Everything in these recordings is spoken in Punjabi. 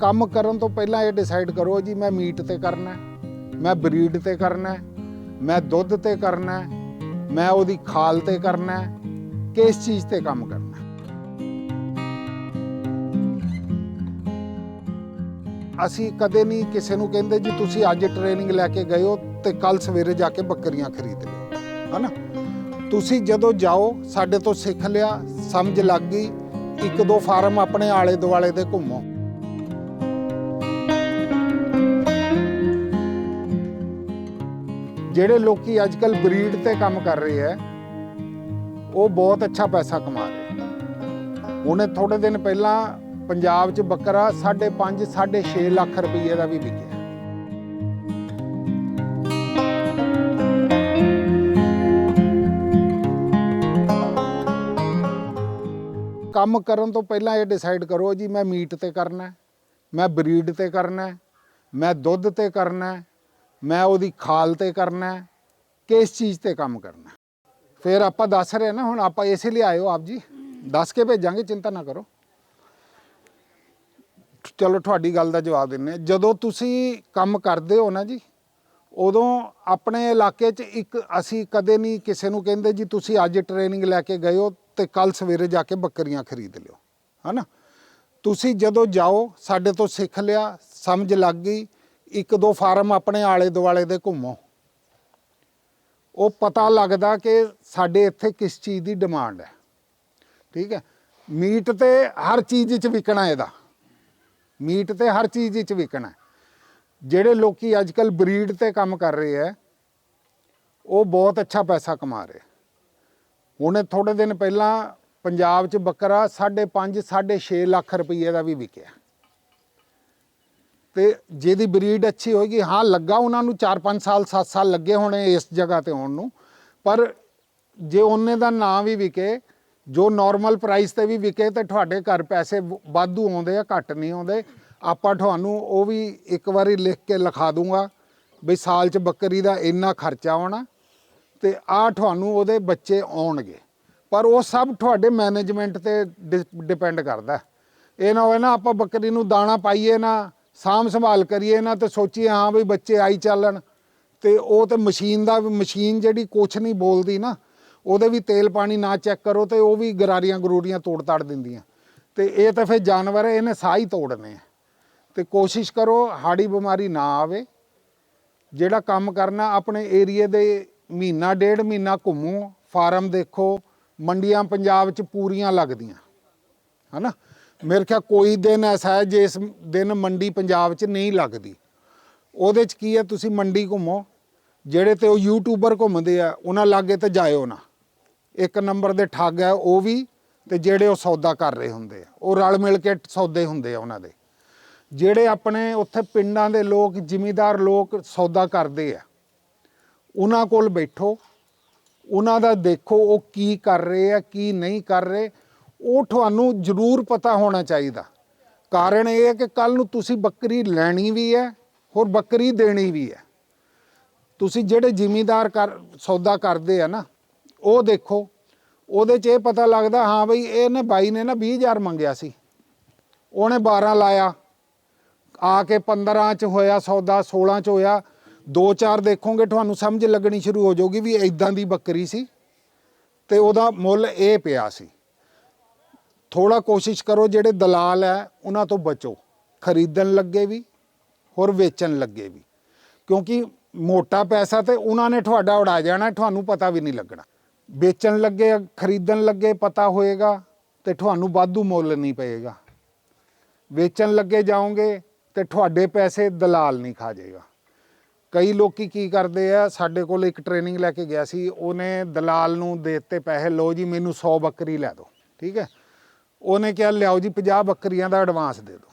ਕੰਮ ਕਰਨ ਤੋਂ ਪਹਿਲਾਂ ਇਹ ਡਿਸਾਈਡ ਕਰੋ ਜੀ, ਮੈਂ ਮੀਟ ਤੇ ਕਰਨਾ ਮੈਂ ਬਰੀਡ ਤੇ ਕਰਨਾ ਮੈਂ ਦੁੱਧ ਤੇ ਕਰਨਾ ਮੈਂ ਉਹਦੀ ਖਾਲ ਤੇ ਕਰਨਾ ਕਿਸ ਚੀਜ਼ ਤੇ ਕੰਮ ਕਰਨਾ ਅਸੀਂ ਕਦੇ ਨਹੀਂ ਕਿਸੇ ਨੂੰ ਕਹਿੰਦੇ ਜੀ, ਤੁਸੀਂ ਅੱਜ ਟ੍ਰੇਨਿੰਗ ਲੈ ਕੇ ਗਏ ਹੋ ਤੇ ਕੱਲ ਸਵੇਰੇ ਜਾ ਕੇ ਬੱਕਰੀਆਂ ਖਰੀਦ ਲਿਓ, ਹਨਾ? ਤੁਸੀਂ ਜਦੋਂ ਜਾਓ, ਸਾਡੇ ਤੋਂ ਸਿੱਖ ਲਿਆ, ਸਮਝ ਲੱਗ ਗਈ, ਇੱਕ ਦੋ ਫਾਰਮ ਆਪਣੇ ਆਲੇ ਦੁਆਲੇ ਦੇ ਘੁੰਮੋ। ਜਿਹੜੇ ਲੋਕੀ ਅੱਜਕੱਲ ਬਰੀਡ ਤੇ ਕੰਮ ਕਰ ਰਹੇ ਹੈ, ਉਹ ਬਹੁਤ ਅੱਛਾ ਪੈਸਾ ਕਮਾ ਰਹੇ ਉਹਨੇ ਥੋੜੇ ਦਿਨ ਪਹਿਲਾਂ ਪੰਜਾਬ 'ਚ ਬੱਕਰਾ 5.5 6.5 ਲੱਖ ਰੁਪਏ ਦਾ ਵੀ ਵਿਕਿਆ। ਕੰਮ ਕਰਨ ਤੋਂ ਪਹਿਲਾਂ ਇਹ ਡਿਸਾਈਡ ਕਰੋ ਜੀ, ਮੈਂ ਮੀਟ ਤੇ ਕਰਨਾ ਮੈਂ ਬਰੀਡ ਤੇ ਕਰਨਾ ਮੈਂ ਦੁੱਧ ਤੇ ਕਰਨਾ ਮੈਂ ਉਹਦੀ ਖਾਲ ਤੇ ਕਰਨਾ ਹੈ, ਕਿਸ ਚੀਜ਼ ਤੇ ਕੰਮ ਕਰਨਾ ਫਿਰ ਆਪਾਂ ਦੱਸ ਰਹੇ ਨਾ ਹੁਣ ਆਪਾਂ ਇਸੇ ਲਈ ਆਇਓ ਆਪ ਜੀ। ਦੱਸ ਕੇ ਭੇਜਾਂਗੇ ਚਿੰਤਾ ਨਾ ਕਰੋ। ਚਲੋ ਤੁਹਾਡੀ ਗੱਲ ਦਾ ਜਵਾਬ ਦਿੰਨੇ ਜਦੋਂ ਤੁਸੀਂ ਕੰਮ ਕਰਦੇ ਹੋ ਨਾ ਜੀ ਉਦੋਂ ਆਪਣੇ ਇਲਾਕੇ 'ਚ ਇੱਕ ਅਸੀਂ ਕਦੇ ਨਹੀਂ ਕਿਸੇ ਨੂੰ ਕਹਿੰਦੇ ਜੀ ਤੁਸੀਂ ਅੱਜ ਟ੍ਰੇਨਿੰਗ ਲੈ ਕੇ ਗਏ ਹੋ ਤੇ ਕੱਲ ਸਵੇਰੇ ਜਾ ਕੇ ਬੱਕਰੀਆਂ ਖਰੀਦ ਲਿਓ। ਹਨਾ? ਤੁਸੀਂ ਜਦੋਂ ਜਾਓ ਸਾਡੇ ਤੋਂ ਸਿੱਖ ਲਿਆ ਸਮਝ ਲੱਗ ਗਈ ਇੱਕ ਦੋ ਫਾਰਮ ਆਪਣੇ ਆਲੇ ਦੁਆਲੇ ਦੇ ਘੁੰਮੋ। ਉਹ ਪਤਾ ਲੱਗਦਾ ਕਿ ਸਾਡੇ ਇੱਥੇ ਕਿਸ ਚੀਜ਼ ਦੀ ਡਿਮਾਂਡ ਹੈ। ਠੀਕ ਹੈ? ਮੀਟ ਤੇ ਹਰ ਚੀਜ਼ 'ਚ ਵਿਕਣਾ ਇਹਦਾ। ਮੀਟ ਤੇ ਹਰ ਚੀਜ਼ ਵਿੱਚ ਵਿਕਣਾ। ਹੈ। ਜਿਹੜੇ ਲੋਕੀ ਅੱਜਕੱਲ ਬਰੀਡ ਤੇ ਕੰਮ ਕਰ ਰਹੇ ਹੈ, ਉਹ ਬਹੁਤ ਅੱਛਾ ਪੈਸਾ ਕਮਾ ਰਹੇ। ਉਹਨੇ ਥੋੜੇ ਦਿਨ ਪਹਿਲਾਂ ਪੰਜਾਬ 'ਚ ਬੱਕਰਾ 5.5 6.5 ਲੱਖ ਰੁਪਏ ਦਾ ਵੀ ਵਿਕਿਆ। ਤੇ ਜਿਹਦੀ ਬਰੀਡ ਅੱਛੀ ਹੋਏਗੀ। ਹਾਂ, ਲੱਗਾ ਉਹਨਾਂ ਨੂੰ 4-5 ਸਾਲ 7 ਸਾਲ ਲੱਗੇ ਹੋਣੇ ਇਸ ਜਗ੍ਹਾ ਤੇ ਆਉਣ ਨੂੰ। ਪਰ ਜੇ ਉਹਨੇ ਦਾ ਨਾਂ ਵੀ ਵਿਕੇ, ਜੋ ਨਾਰਮਲ ਪ੍ਰਾਈਸ ਤੇ ਵੀ ਵਿਕੇ ਤੇ ਤੁਹਾਡੇ ਘਰ ਪੈਸੇ ਵ- ਵਾਧੂ ਆਉਂਦੇ ਆ, ਘੱਟ ਨਹੀਂ ਆਉਂਦੇ, ਆਪਾਂ ਤੁਹਾਨੂੰ ਉਹ ਵੀ ਇੱਕ ਵਾਰੀ ਲਿਖ ਕੇ ਲਿਖਾ ਦੂੰਗਾ ਵੀ ਸਾਲ 'ਚ ਬੱਕਰੀ ਦਾ ਇੰਨਾ ਖਰਚਾ ਆਉਣਾ ਤੇ ਆ ਤੁਹਾਨੂੰ ਉਹਦੇ ਬੱਚੇ ਆਉਣਗੇ। ਪਰ ਉਹ ਸਭ ਤੁਹਾਡੇ ਮੈਨੇਜਮੈਂਟ ਤੇ ਡਿਪੈਂਡ ਕਰਦਾ। ਇਹ ਨਾ ਹੋਵੇ ਨਾ ਆਪਾਂ ਬੱਕਰੀ ਨੂੰ ਦਾਣਾ ਪਾਈਏ ਨਾ ਸਾਂਭ ਸੰਭਾਲ ਕਰੀਏ ਨਾ ਤੇ ਸੋਚੀਏ ਹਾਂ ਵੀ ਬੱਚੇ ਆਈ ਚੱਲਣ। ਤੇ ਉਹ ਤੇ ਮਸ਼ੀਨ ਦਾ ਮਸ਼ੀਨ ਜਿਹੜੀ ਕੁਛ ਨਹੀਂ ਬੋਲਦੀ ਨਾ ਉਹਦੇ ਵੀ ਤੇਲ ਪਾਣੀ ਨਾ ਚੈੱਕ ਕਰੋ ਤੇ ਉਹ ਵੀ ਗਰਾਰੀਆਂ ਗਰੂਰੀਆਂ ਤੋੜ ਤਾੜ ਦਿੰਦੀਆਂ। ਤੇ ਇਹ ਤਾਂ ਫਿਰ ਜਾਨਵਰ ਹੈ, ਇਹਨੇ ਸਾਹ ਹੀ ਤੋੜਨੇ ਆ। ਤੇ ਕੋਸ਼ਿਸ਼ ਕਰੋ ਹਾੜੀ ਬਿਮਾਰੀ ਨਾ ਆਵੇ। ਜਿਹੜਾ ਕੰਮ ਕਰਨਾ ਆਪਣੇ ਏਰੀਏ ਦੇ ਮਹੀਨਾ ਡੇਢ ਮਹੀਨਾ ਘੁੰਮੋ ਫਾਰਮ ਦੇਖੋ ਮੰਡੀਆਂ ਪੰਜਾਬ 'ਚ ਪੂਰੀਆਂ ਲੱਗਦੀਆਂ। ਹਨਾ? ਮੇਰੇ ਖਿਆਲ ਕੋਈ ਦਿਨ ਐਸਾ ਹੈ ਜਿਸ ਦਿਨ ਮੰਡੀ ਪੰਜਾਬ 'ਚ ਨਹੀਂ ਲੱਗਦੀ। ਉਹਦੇ 'ਚ ਕੀ ਹੈ, ਤੁਸੀਂ ਮੰਡੀ ਘੁੰਮੋ, ਜਿਹੜੇ ਤੇ ਉਹ ਯੂਟਿਊਬਰ ਘੁੰਮਦੇ ਆ, ਉਹਨਾਂ ਲਾਗੇ ਤੇ ਜਾਇਓ ਨਾ। ਇੱਕ ਨੰਬਰ ਦੇ ਠੱਗ ਹੈ ਉਹ ਵੀ ਤੇ ਜਿਹੜੇ ਉਹ ਸੌਦਾ ਕਰ ਰਹੇ ਹੁੰਦੇ ਆ। ਉਹ ਰਲ ਮਿਲ ਕੇ ਸੌਦੇ ਹੁੰਦੇ ਆ ਉਹਨਾਂ ਦੇ। ਜਿਹੜੇ ਆਪਣੇ ਉੱਥੇ ਪਿੰਡਾਂ ਦੇ ਲੋਕ, ਜ਼ਿਮੀਦਾਰ ਲੋਕ ਸੌਦਾ ਕਰਦੇ ਆ, ਉਹਨਾਂ ਕੋਲ ਬੈਠੋ, ਉਹਨਾਂ ਦਾ ਦੇਖੋ ਉਹ ਕੀ ਕਰ ਰਹੇ ਆ, ਕੀ ਨਹੀਂ ਕਰ ਰਹੇ। ਉਹ ਤੁਹਾਨੂੰ ਜ਼ਰੂਰ ਪਤਾ ਹੋਣਾ ਚਾਹੀਦਾ। ਕਾਰਨ ਇਹ ਹੈ ਕਿ ਕੱਲ ਨੂੰ ਤੁਸੀਂ ਬੱਕਰੀ ਲੈਣੀ ਵੀ ਹੈ, ਹੋਰ ਬੱਕਰੀ ਦੇਣੀ ਵੀ ਹੈ। ਤੁਸੀਂ ਜਿਹੜੇ ਜ਼ਿਮੀਦਾਰ ਕਰ, ਸੌਦਾ ਕਰਦੇ ਆ ਨਾ, ਉਹ ਦੇਖੋ, ਉਹਦੇ 'ਚ ਇਹ ਪਤਾ ਲੱਗਦਾ, ਹਾਂ ਬਈ ਇਹਨੇ ਬਾਈ ਨੇ ਨਾ 20000 ਮੰਗਿਆ ਸੀ। ਉਹਨੇ 12 ਲਾਇਆ। ਆ ਕੇ 15 ਚ ਹੋਇਆ, ਸੌਦਾ 16 ਚ ਹੋਇਆ। ਦੋ ਚਾਰ ਦੇਖੋਗੇ, ਤੁਹਾਨੂੰ ਸਮਝ ਲੱਗਣੀ ਸ਼ੁਰੂ ਹੋ ਜਾਊਗੀ ਵੀ ਇਦਾਂ ਦੀ ਬੱਕਰੀ ਸੀ ਤੇ ਉਹਦਾ ਮੁੱਲ ਇਹ ਪਿਆ ਸੀ। ਥੋੜਾ ਕੋਸ਼ਿਸ਼ ਕਰੋ ਜਿਹੜੇ ਦਲਾਲ ਹੈ, ਉਹਨਾਂ ਤੋਂ ਬਚੋ। ਖਰੀਦਣ ਲੱਗੇ ਵੀ ਹੋਰ ਵੇਚਣ ਲੱਗੇ ਵੀ। ਕਿਉਂਕਿ ਮੋਟਾ ਪੈਸਾ ਤੇ ਉਹਨਾਂ ਨੇ ਤੁਹਾਡਾ ਉਡਾ ਜਾਣਾ, ਤੁਹਾਨੂੰ ਪਤਾ ਵੀ ਨਹੀਂ ਲੱਗਣਾ। ਵੇਚਣ ਲੱਗੇ, ਖਰੀਦਣ ਲੱਗੇ, ਪਤਾ ਹੋਏਗਾ ਤੇ ਤੁਹਾਨੂੰ ਵਾਧੂ ਮੁੱਲ ਨਹੀਂ ਪਏਗਾ। ਵੇਚਣ ਲੱਗੇ ਜਾਓਗੇ ਤੇ ਤੁਹਾਡੇ ਪੈਸੇ ਦਲਾਲ ਨਹੀਂ ਖਾ ਜਾਏਗਾ। ਕਈ ਲੋਕੀ ਕੀ ਕਰਦੇ ਆ, ਸਾਡੇ ਕੋਲ ਇੱਕ ਟ੍ਰੇਨਿੰਗ ਲੈ ਕੇ ਗਿਆ ਸੀ, ਉਹਨੇ ਦਲਾਲ ਨੂੰ ਦੇ ਦਿੱਤੇ ਪੈਸੇ, ਲਓ ਜੀ, ਮੈਨੂੰ 100 ਬੱਕਰੀ ਲੈ ਦਿਓ, ਠੀਕ ਹੈ? ਉਹਨੇ ਕਿਹਾ ਲਿਆਓ ਜੀ 50 ਬੱਕਰੀਆਂ ਦਾ ਐਡਵਾਂਸ ਦੇ ਦਿਓ।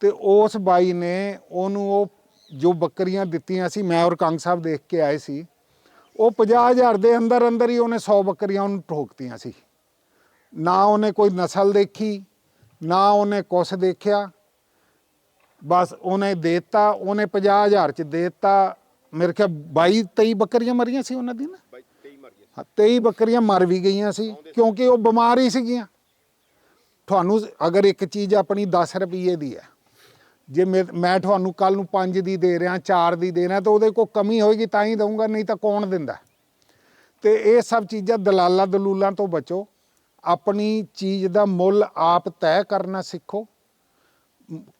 ਤੇ ਉਸ ਬਾਈ ਨੇ ਉਹਨੂੰ ਉਹ ਜੋ ਬੱਕਰੀਆਂ ਦਿੱਤੀਆਂ ਸੀ ਮੈਂ ਔਰ ਕੰਗ ਸਾਹਿਬ ਦੇਖ ਕੇ ਆਏ ਸੀ ਉਹ 50000 ਦੇ ਅੰਦਰ ਅੰਦਰ ਹੀ ਉਹਨੇ 100 ਬੱਕਰੀਆਂ ਉਹਨੂੰ ਠੋਕਤੀਆਂ ਸੀ। ਨਾ ਉਹਨੇ ਕੋਈ ਨਸਲ ਦੇਖੀ ਨਾ ਉਹਨੇ ਕੁਛ ਦੇਖਿਆ। ਬਸ ਉਹਨੇ ਦੇਤਾ ਉਹਨੇ 50000 ਚ ਦੇਤਾ। ਮੇਰੇ ਖਿਆਲ 22 23 ਬੱਕਰੀਆਂ ਮਰੀਆਂ ਸੀ ਉਹਨਾਂ ਦੀ ਨਾ? ਬਾਈ 23 ਮਰ ਹਾਂ, 23 ਬੱਕਰੀਆਂ ਮਰ ਵੀ ਗਈਆਂ ਸੀ ਕਿਉਂਕਿ ਉਹ ਬਿਮਾਰ ਹੀ ਸੀਗੀਆਂ। ਤੁਹਾਨੂੰ ਅਗਰ ਇੱਕ ਚੀਜ਼ ਆਪਣੀ 10 ਰੁਪਏ ਦੀ ਹੈ, ਜੇ ਮੇ- ਮੈਂ ਤੁਹਾਨੂੰ ਕੱਲ ਨੂੰ 5 ਦੀ ਦੇ ਰਿਹਾ 4 ਦੀ ਦੇ ਰਿਹਾ, ਤਾਂ ਉਹਦੇ ਕੋਲ ਕਮੀ ਹੋਏਗੀ ਤਾਂ ਹੀ ਦਊਂਗਾ, ਨਹੀਂ ਤਾਂ ਕੌਣ ਦਿੰਦਾ? ਤੇ ਇਹ ਸਭ ਚੀਜ਼ਾਂ ਦਲਾਲਾਂ ਦਲੂਲਾਂ ਤੋਂ ਬਚੋ। ਆਪਣੀ ਚੀਜ਼ ਦਾ ਮੁੱਲ ਆਪ ਤੈਅ ਕਰਨਾ ਸਿੱਖੋ।